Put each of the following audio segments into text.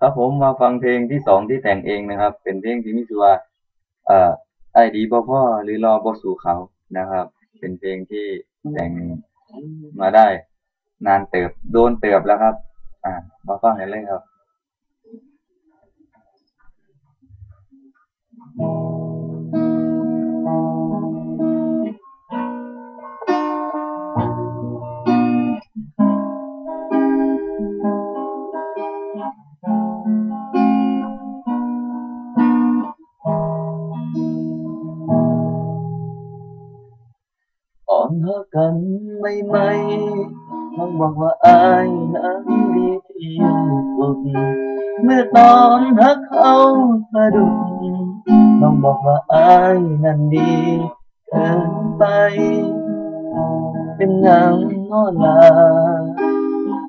ครับผมมาฟังเพลงที่สองที่แต่งเองนะครับ เป็นเพลงที่มีชื่อว่าเอ่อไอ้ดีบ่พ่อหรือรอบ่สู่เขานะครับ เป็นเพลงที่แต่งมาได้ นานเติบโดนเติบแล้วครับ อ่ามาฟังกันเลยครับอ่อ นหักกันไม่ไม่น้องบอกว่าอายนั้นดีที่สุดเมื่อตอนหักเขาสะดุดน้องบอกว่าอายนั้นดีเกินไป เป็นหยังน้อลา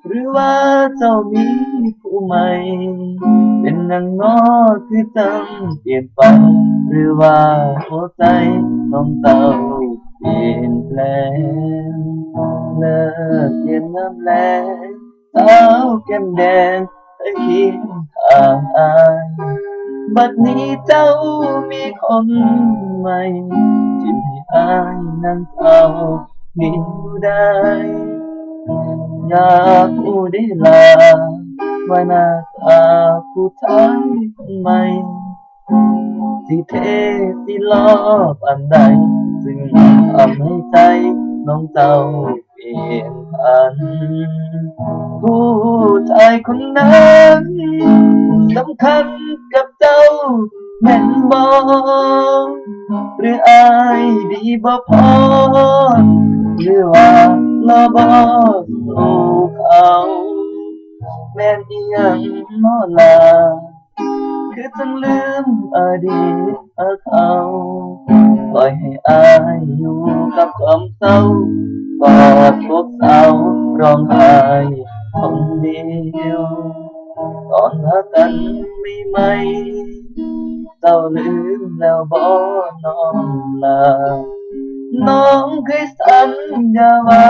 หรือว่าเจ้ามีผู้ใหม่ เป็นหยังน้อคือจังเปลี่ยนไป หรือว่าหัวใจน้องเจ้า เปลี่ยนแปลงเลิกเปลี่ยนน้ำแรงสาวแก้มแดงเคยเคียงข้างอายบัดนี้เจ้ามีคนใหม่จิ้มให้อายนั่งเศร้านิ่วได้อยากอู้ได้ลาว่าหน้าตาผู้ชายคนใหม่สิเทสิรอบอันใด ซึ่งทำให้ใจน้องเจ้าเปลี่ยนผัน ผู้ชายคนนั้นสำคัญกับเจ้าแม่นบ่หรืออายดีบ่พอหรือว่าลอบ่สู้เขาแม่นอีหยังนอล่ะคือจังลืมอดีตเขา อยให้อายอยู่กับความเศร้ากอดพวกเศร้าร้องไห้คนเดียวตอนหากันไม่ไหมเจ้าลืมแล้วบ่น้องลาน้องเคยสัญญาว่า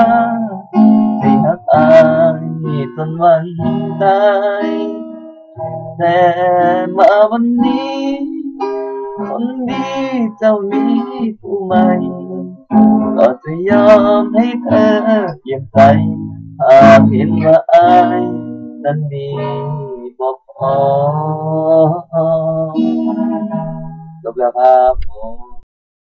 สิหักอายจนวันตายแต่มาวันนี้ คนดีเจ้ามีผู้ใหม่ก็จะยอมให้เธอเปลี่ยนใจหากเห็นว่าอายนั้นดีบอกพอจบแล้วครับ